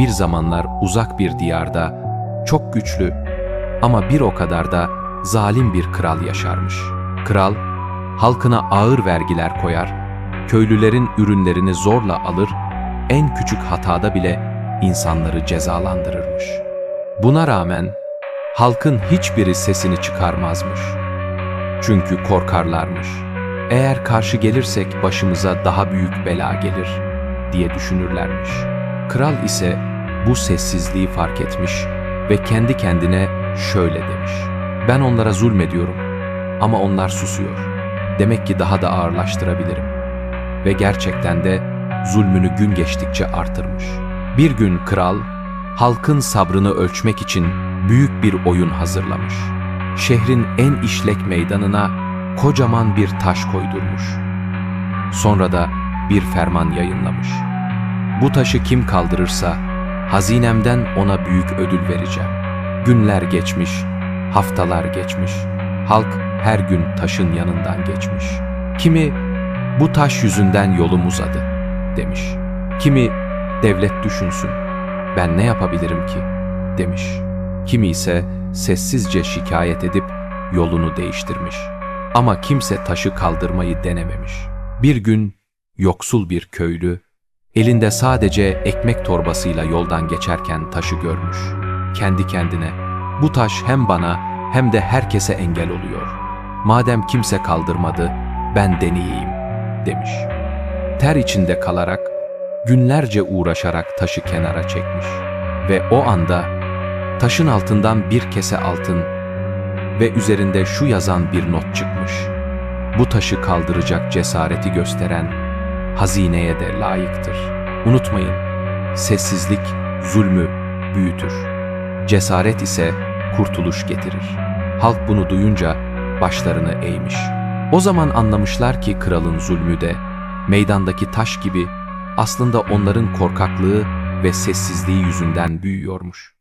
bir zamanlar uzak bir diyarda çok güçlü ama bir o kadar da zalim bir kral yaşarmış. Kral, halkına ağır vergiler koyar, köylülerin ürünlerini zorla alır, en küçük hatada bile insanları cezalandırırmış. Buna rağmen halkın hiçbiri sesini çıkarmazmış. Çünkü korkarlarmış. Eğer karşı gelirsek başımıza daha büyük bela gelir diye düşünürlermiş. Kral ise bu sessizliği fark etmiş ve kendi kendine şöyle demiş. Ben onlara zulmediyorum ama onlar susuyor. Demek ki daha da ağırlaştırabilirim. Ve gerçekten de zulmünü gün geçtikçe artırmış. Bir gün kral, halkın sabrını ölçmek için büyük bir oyun hazırlamış. Şehrin en işlek meydanına kocaman bir taş koydurmuş. Sonra da bir ferman yayınlamış. Bu taşı kim kaldırırsa hazinemden ona büyük ödül vereceğim. Günler geçmiş, haftalar geçmiş. Halk her gün taşın yanından geçmiş. Kimi bu taş yüzünden yolum uzadı demiş. Kimi devlet düşünsün. Ben ne yapabilirim ki demiş. Kimi ise sessizce şikayet edip yolunu değiştirmiş. Ama kimse taşı kaldırmayı denememiş. Bir gün yoksul bir köylü elinde sadece ekmek torbasıyla yoldan geçerken taşı görmüş. Kendi kendine bu taş hem bana hem de herkese engel oluyor. Madem kimse kaldırmadı ben deneyeyim demiş. Ter içinde kalarak günlerce uğraşarak taşı kenara çekmiş ve o anda taşın altından bir kese altın ve üzerinde şu yazan bir not çıkmış. Bu taşı kaldıracak cesareti gösteren hazineye de layıktır. Unutmayın, sessizlik zulmü büyütür. Cesaret ise kurtuluş getirir. Halk bunu duyunca başlarını eğmiş. O zaman anlamışlar ki kralın zulmü de meydandaki taş gibi aslında onların korkaklığı ve sessizliği yüzünden büyüyormuş.